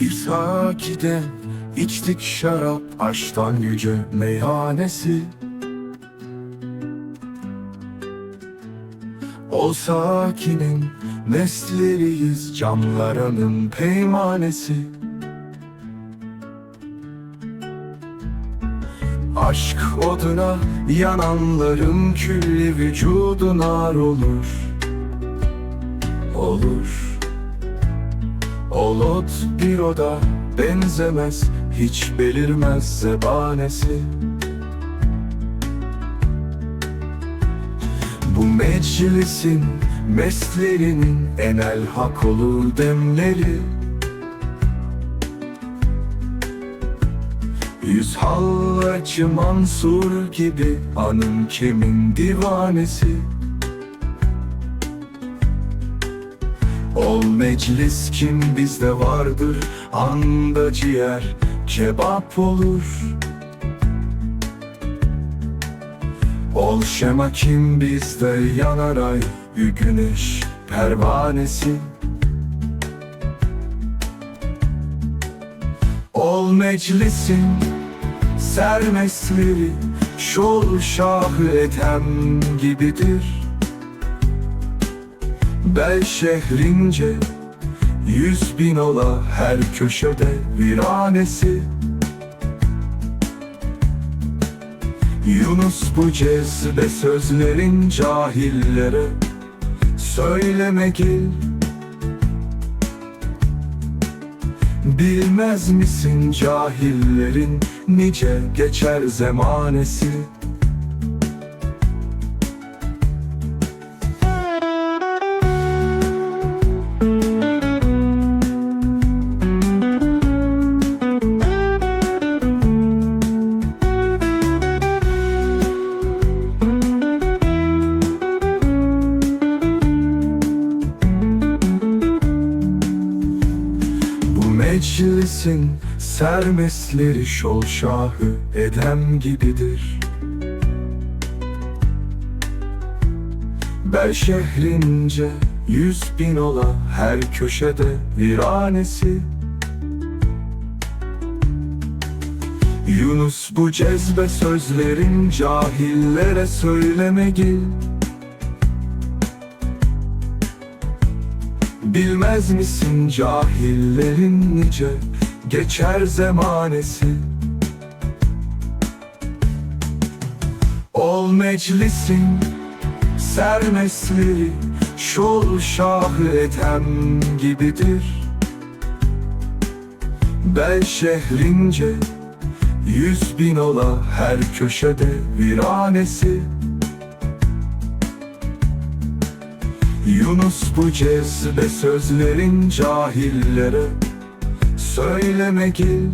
Bir sakide içtik şarap Aşktan yüce meyhanesi. O sakinin nesleriyiz Camlarının peymanesi. Aşk oduna yananların külli vücudu nar olur Olur Olot bir oda benzemez Hiç belirmez zebanesi. Bu meclisin meslerinin enel hak olur demleri. Yüz hallacı Mansur gibi anın kimin divanesi Ol meclis kim bizde vardır Anda ciğer kebap olur. Ol şema kim bizde yanar ay Güneş pervanesi. Ol meclisin sermesleri Şol şahı etem gibidir Bel şehrince Yüz bin ola her köşede viranesi Yunus bu cezbe sözlerin cahillere Söyleme gel Bilmez misin cahillerin nice geçer zemanesi meclisin sermesleri şol şahı edem gibidir. Bel şehrince yüz bin ola her köşede viranesi. Yunus bu cezbe sözlerin cahillere söyleme gel Bilmez misin cahillerin nice geçer zemanesi? Ol meclisin sermesleri Şol şahı etem gibidir. Bel şehrince yüz bin ola her köşede viranesi Yunus bu cezbe sözlerin cahillere. Söyleme gel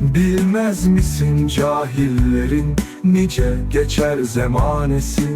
Bilmez misin cahillerin nice geçer zemanesi